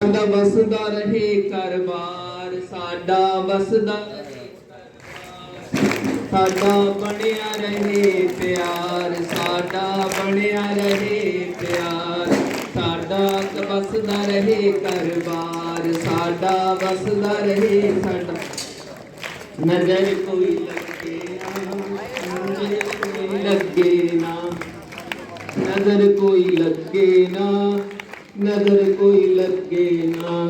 ਸਾਡਾ ਵਸਦਾ ਰਹੇ ਕਰਬਾਰ ਸਾਡਾ ਵਸਦਾ ਰਹੇ ਸਾਡਾ ਬਣਿਆ ਰਹੇ ਪਿਆਰ, ਸਾਡਾ ਬਣਿਆ ਰਹੇ ਪਿਆਰ। ਸਾਡਾ ਵਸਦਾ ਰਹੇ ਕਰਬਾਰ ਸਾਡਾ ਵਸਦਾ ਰਹੇ ਸਾਡਾ। ਨਜ਼ਰ ਕੋਈ ਲੱਗੇ ਨਾ, ਨਜ਼ਰ ਕੋਈ ਲੱਗੇ ਨਾ। ਨਜ਼ਰ ਕੋਈ ਲੱਗੇ ਨਾ ਨਜ਼ਰ ਕੋਈ ਲੱਗੇ ਨਾ।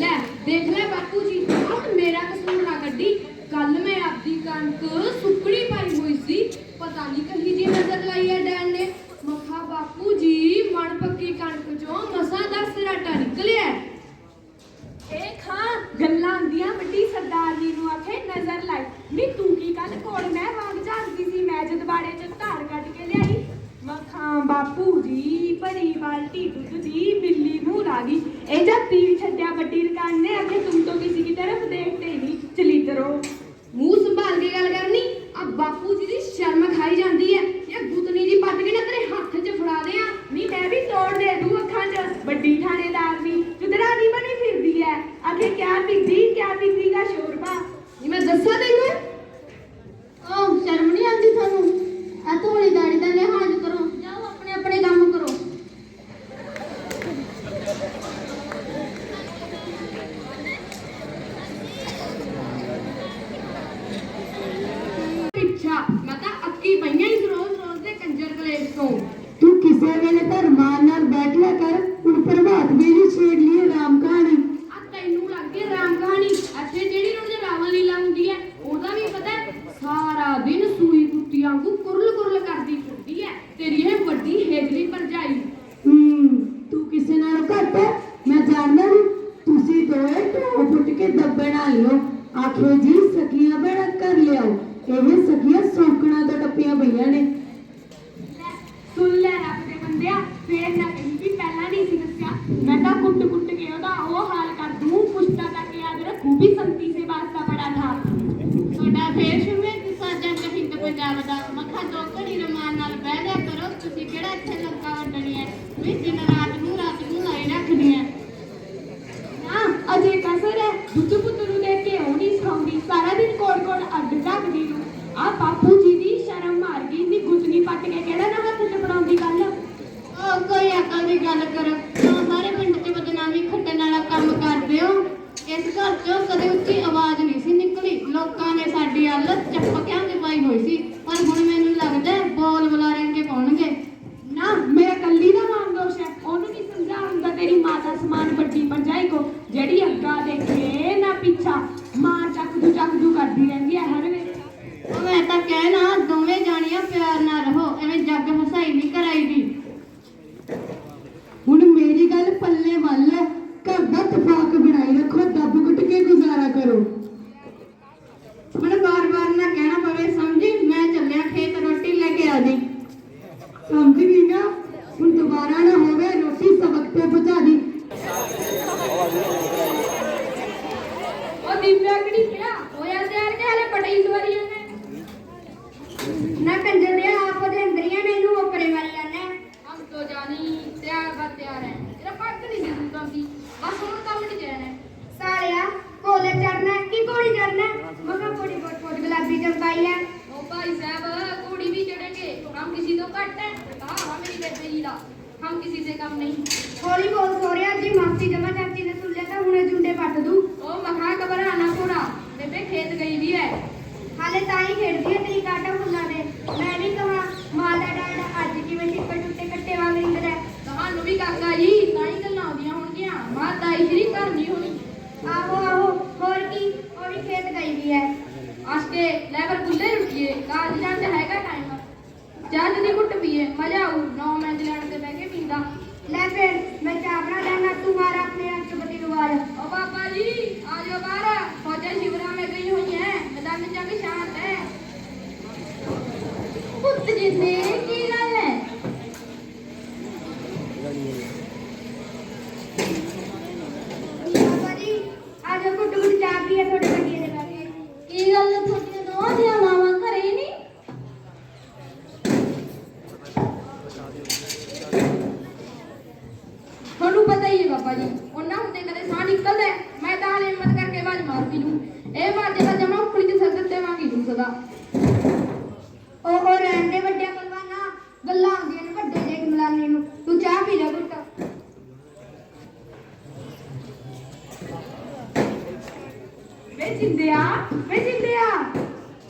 ਲੈ, ਦੇਖ ਲੈ ਬਾਪੂ ਜੀ ਹੁਣ ਮੇਰਾ ਕਸੂਰ ਨਾ ਕੱਢੀ ਕੱਲ ਮੈਂ ਆਪਦੀ ਕਣਕ ਸੁੱਕੜੀ ਪਾਈ ਹੋਈ ਸੀ। ਪਤਾ ਨਹੀਂ ਕਹੀ ਜੀ ਨਜ਼ਰ ਲਾਈ ਹੈ ਡੈਣ ਨੇ। ਮੱਖਾ ਬਾਪੂ ਜੀ, ਮਣ ਪੱਕੀ ਕਣਕ ਚੋਂ ਮਸਾ ਦਾ ਸਿਰਾਟਾ ਨਿਕਲਿਆ। ਇਹ ਖਾਂ, ਗੱਲਾਂ ਆਂਦੀਆਂ ਵੱਡੀ ਸਰਦਾਰ ਜੀ ਨੂੰ ਆਖੇ ਨਜ਼ਰ ਲਾਈ। ਨਹੀਂ ਤੂੰ ਕੀ ਕੱਲ ਕੋਲ ਮੈਂ ਵਾਂਗ ਜਾਂਦੀ ਸੀ? ਮੈਂ ਜਦਵਾੜੇ ਚ ਧਾਰ ਕੱਢ ਕੇ ਲਿਆ ਮੱਖਾਂ ਬਾਪੂ ਜੀ, ਭਰੀ ਬਾਲਟੀ ਦੁੱਧ ਦੀ ਬਿੱਲੀ ਨੂੰ ਲਾਗੀ ਇਹ ਜਾ ਵੀ ਛੱਡਿਆ, ਵੱਡੀ ਰਕਾਨ ਨੇ ਆਖੇ ਤੁਮ ਤੋਂ ਕਿਸੇ ਦੀ ਤਰਫ ਦੇਖਦੇ ਨਹੀਂ, ਚਲੀ ਤਰੋ। ਮੂੰਹ ਸੰਭਾਲ ਕੇ ਗੱਲ ਕਰ ਕੇ ਦੱਬਣਾ ਲਿਓ ਆਖੋ ਜੀ, ਸਖੀਆਂ ਬੜਾ ਕਰ ਲਿਆਓ। ਇਹ ਸਖੀਆਂ ਸੌਕਣਾ ਤਾਂ ਟੱਪੀਆਂ ਪਈਆਂ ਨੇ। Baby. ਵੇ ਜਿੰਦਿਆ ਵੇ ਜਿੰਦਿਆ।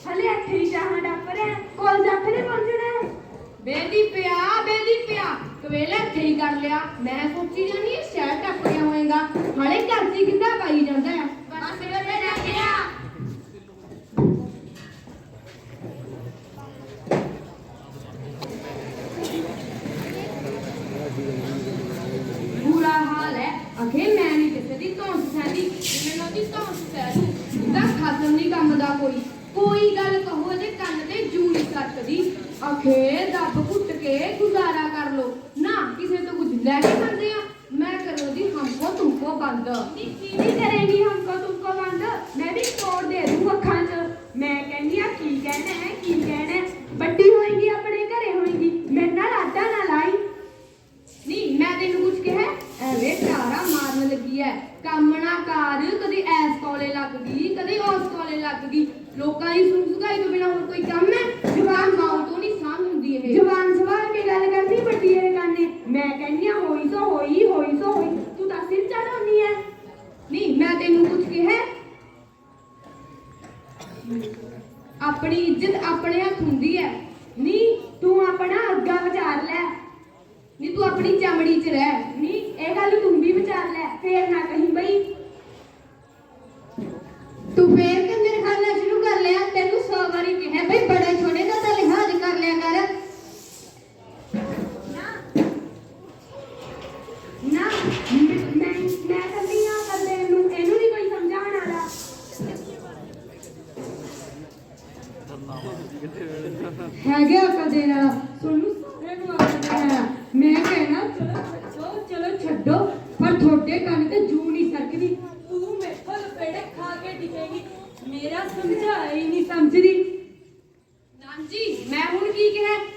ਹਲੇ ਇੱਥੇ ਹੀ ਸ਼ਾਹਾਂ ਡੱਪ ਰਿਹਾ ਕੋਲ ਜੱਥੇ ਨੇ ਪਹੁੰਚਣਾ ਬੇਦੀ ਪਿਆ ਬੇਦੀ ਪਿਆ। ਕਵੇਲਾ ਇੱਥੇ ਹੀ ਕਰ ਲਿਆ। ਮੈਂ ਸੋਚੀ ਜਾਨੀ ਇਹ ਸ਼ਹਿਰ ਟੱਪ ਗਿਆ ਹੋਏਗਾ। ਹਲੇ ਘਰ ਜੀ ਕਿੰਦਾ ਪਾਈ ਜਾਂਦਾ ਹੈ। ਬਸ ਵੇਲੇ ਜਾ ਗਿਆ ਬੁਰਾ ਹਾਲ ਹੈ। ਅਖੇ ਮੈਂ ਨਹੀਂ ਕਿਸੇ ਦੀ ਤੋਂ ਸਹਿਦੀ। ਮੈਨੂੰ ਦੀ ਤੋਂ ਸਹਿਦੀ ਦਾ ਖਾਤਮ ਨਹੀਂ ਕੰਮ ਦਾ ਕੋਈ। ਕੋਈ ਗੱਲ ਕਹੋ ਜੇ ਕੰਨ ਤੇ ਜੂਈ ਸੱਟ ਦੀ ਅਖੇ ਦੱਬ ਘੁੱਟ ਕੇ ਗੁਜ਼ਾਰਾ ਕਰ ਲੋ। ਲੱਗ ਲੋਕਾਂ ਦੀ ਸੁਣਸੁਗਾਈ ਤੋਂ ਬਿਨਾ ਹੋਰ ਕੋਈ ਕੰਮ ਹੈ?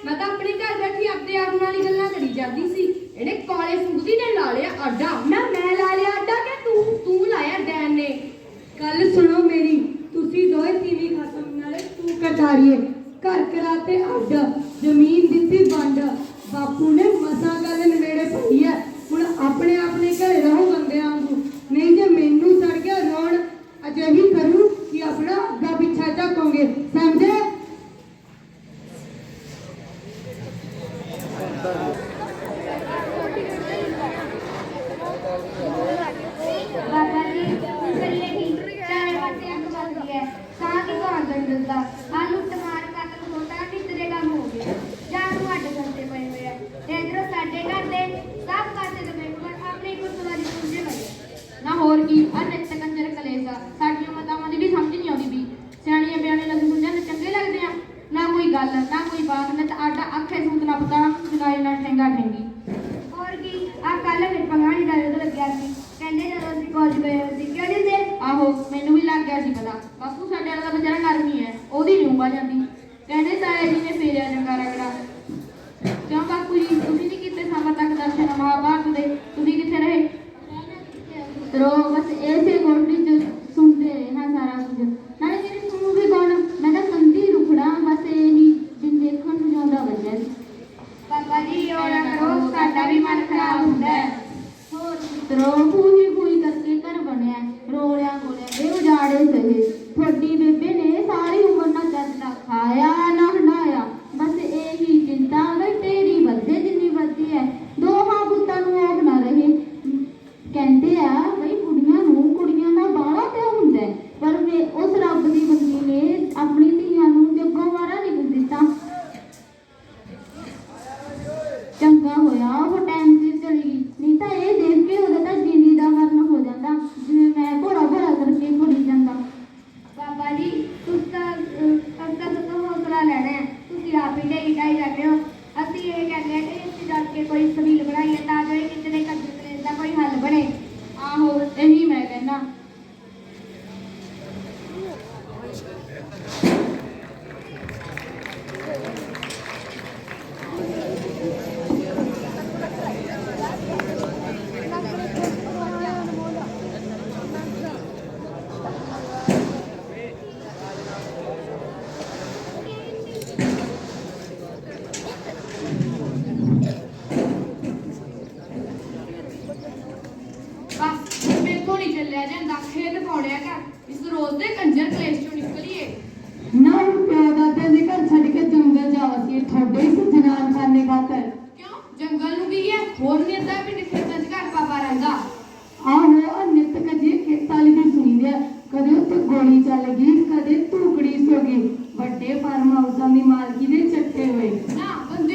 ਮੈਂ ਤਾਂ ਆਪਣੇ ਘਰ ਬੈਠੀ ਆਪਦੇ ਆਪ ਨਾਲ ਹੀ ਗੱਲਾਂ ਕਰੀ ਜਾਂਦੀ ਸੀ। ਇਹਨੇ ਕਾਲੇ ਫੁੰਗਦੀ ਨੇ ਲਾ ਲਿਆ, ਅੱਡਾ। ਨਾ ਮੈਂ ਲਾ ਲਿਆ ਅੱਡਾ ਕਿ ਤੂੰ ਤੂੰ ਲਾਇਆ ਡੈਨ ਨੇ? ਗੱਲ ਸੁਣੋ ਮੇਰੀ, ਤੁਸੀਂ ਦੋਏ ਤੀਵੀਂ ਖਤਮ ਨਾਲੇ ਤੂੰ ਕਰਤਾਰੀਏ ਘਰ ਕਰਾ ਤੇ ਅੱਡ, ਜ਼ਮੀਨ ਦਿੱਤੀ ਵੰਡ। ਬਾਪੂ ਨੇ ਇੰਨਾ ਠੰਗਾ ਠੰਗੀ ਹੋਰ ਕੀ ਆ ਕੱਲ ਮੇਰੇ ਪੰਗਾ ਨਹੀਂ ਲੱਗਿਆ ਸੀ। Trovo ਤੇ ਗੋਲੀच्या लगीच कधी तुकडी सोगी बड्डे फार्म हाऊसांनी मालकी दे चट्टे होय ना पण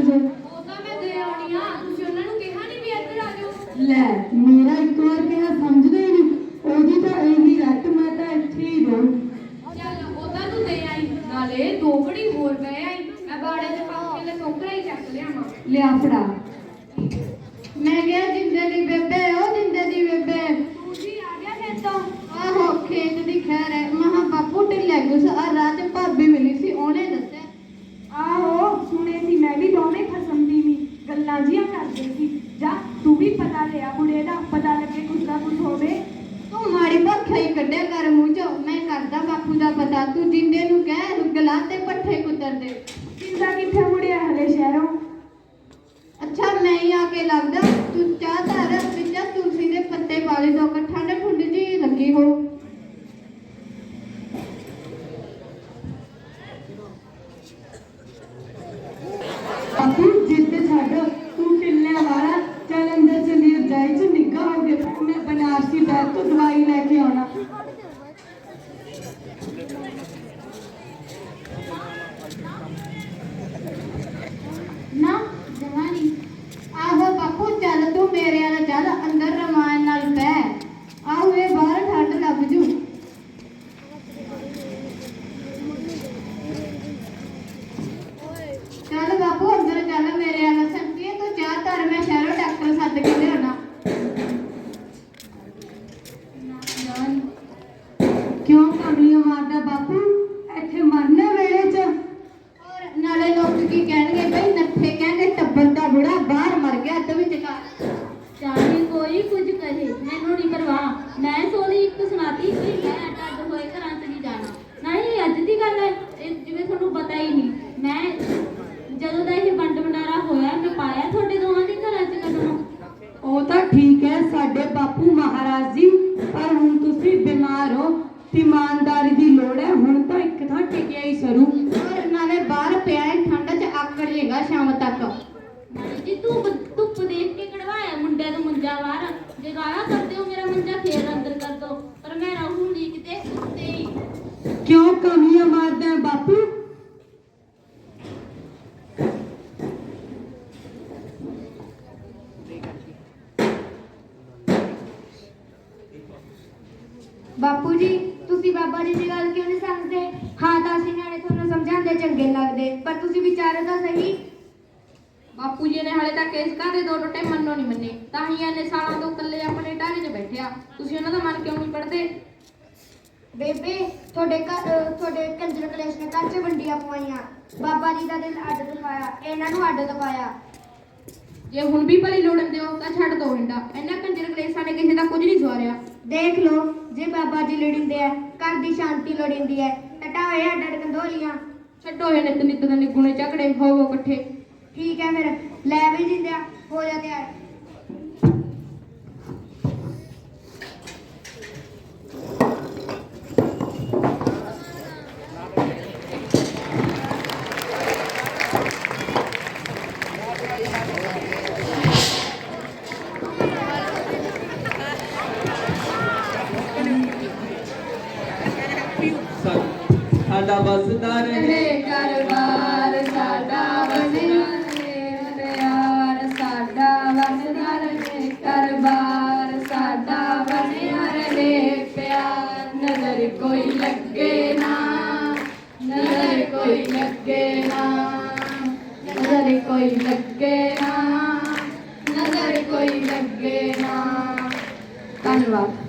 ਤੁਸੀਂ? ਉਹ ਤਾਂ ਮੈਂ ਦੇ ਆਉਣੀ ਆ। ਤੁਸੀਂ ਉਹਨਾਂ ਨੂੰ ਕਿਹਾ ਨਹੀਂ ਵੀ ਇੱਧਰ ਆ ਜਾਓ। ਲੈ। ਤੂੰ ਜਿੰਦੇ ਨੂੰ ਕਹਿ ਰੁਗਲਾ ਤੇ ਪੱਠੇ ਕੁਤਰ ਦੇ ਜਿੰਦਾ ਸਮਝਦਾਰ ਹੋ ਤੇ ਇਮਾਨਦਾਰੀ ਦੀ ਲੋੜ ਹੈ। ਹੁਣ ਤਾਂ ਇੱਕ ਥਾਂ ਟਿਕਿਆ ਹੀ ਸਰੂ। ਔਰ ਨਾਲੇ ਬਾਹਰ ਪਿਆ ਹੈ ਠੰਡ 'ਚ ਆਕੜ ਜੇਗਾ ਸ਼ਾਮ ਤੱਕ। ਜੀ ਧੁੱਪ ਧੁੱਪ ਦੇਖ ਕੇ ਕਢਵਾਇਆ ਮੁੰਡਿਆਂ ਨੂੰ ਮੁੰਜਾ ਬਾਹਰ। ਜੇ ਕਰਦੇ ਹੋ ਮੇਰਾ ਮੁੰਜਾ ਫੇਰ ਅੰਦਰ ਪਾਣੀ ਦੀ ਗੱਲ ਕਿਉਂ ਨਹੀਂ ਸਮਝਦੇ? ਹਾਂ ਤਾਂ ਅਸੀਂ ਨਿਆਣੇ ਤੁਹਾਨੂੰ ਸਮਝਾਉਂਦੇ ਚੰਗੇ ਲੱਗਦੇ। ਪਰ ਤੁਸੀਂ ਵਿਚਾਰੇ ਤਾਂ ਸਹੀ। ਬਾਪੂ ਜੀ ਨੇ ਹਾਲੇ ਤੱਕ ਇਸ ਘਰ ਦੇ ਦੋ ਟੁੱਟੇ ਮੰਨੋ ਨਹੀਂ ਮੰਨੇ। ਤਾਂ ਹੀ ਇਹਨੇ ਸਾਲਾਂ ਤੋਂ ਇਕੱਲੇ ਆਪਣੇ ਟਾਰੇ 'ਚ ਬੈਠਿਆ। ਤੁਸੀਂ ਉਹਨਾਂ ਦਾ ਮਨ ਕਿਉਂ ਨਹੀਂ ਪੜਦੇ ਬੇਬੇ ਤੁਹਾਡੇ ਘਰ ਤੁਹਾਡੇ ਕੰਜਰ ਕਲੇਸ਼ ਨੇ ਘਰ 'ਚ ਵੰਡੀਆਂ ਪਵਾਈਆਂ। ਬਾਬਾ ਜੀ ਦਾ ਦਿਲ ਅੱਡ ਦਿਖਾਇਆ। ਇਹਨਾਂ ਨੂੰ ਅੱਡ ਦਿਖਾਇਆ। ਜੇ ਹੁਣ ਵੀ ਭਲੀ ਲੋੜਨ ਦਿਓ ਤਾਂ ਛੱਡ ਦੋ ਹਿੰਡਾ ਇਹਨਾਂ ਕੰਜਰ ਕਲੇਸਾਂ ਨੇ ਕਿਸੇ ਦਾ ਕੁਝ ਨਹੀਂ ਸਵਾਰਿਆ। ਦੇਖ ਲਓ ਜੇ ਬਾਬਾ ਜੀ ਲੋੜਿੰਦੇ ਆ ਘਰ ਦੀ ਸ਼ਾਂਤੀ ਲੋੜਿੰਦੀ ਹੈ ਟਟਾਏ ਅੱਡ ਅੱਡ ਕੰਦੋਲੀਆਂ। ਛੱਡੋ ਇਹ ਨਿਤ ਨਿਤ ਦੇ ਨਿਗੁਣੇ ਝਗੜੇ ਹੋਵੋ ਇਕੱਠੇ। ਠੀਕ ਹੈ ਫਿਰ ਲੈ ਵੀ ਦਿੰਦੇ ਆ ਹੋ ਜਾ ਤਿਆਰ ਸਾ- ਸਾਡਾ ਵਸਦਾ ਰਹੇ ਰਹੇ ਘਰ-ਬਾਰ ਸਾਡਾ ਵਸਦਾ ਰਹੇ ਪਿਆਰ ਸਾਡਾ ਵਸਦਾ ਰਹੇ ਘਰ-ਬਾਰ ਸਾਡਾ ਬਣਿਆ ਰਹੇ ਪਿਆਰ ਨਜ਼ਰ ਕੋਈ ਲੱਗੇ ਨਾ, ਨਜ਼ਰ ਕੋਈ ਲੱਗੇ ਨਾ, ਨਜ਼ਰ ਕੋਈ ਲੱਗੇ ਨਾ, ਨਜ਼ਰ ਕੋਈ ਲੱਗੇ ਨਾ। ਧੰਨਵਾਦ।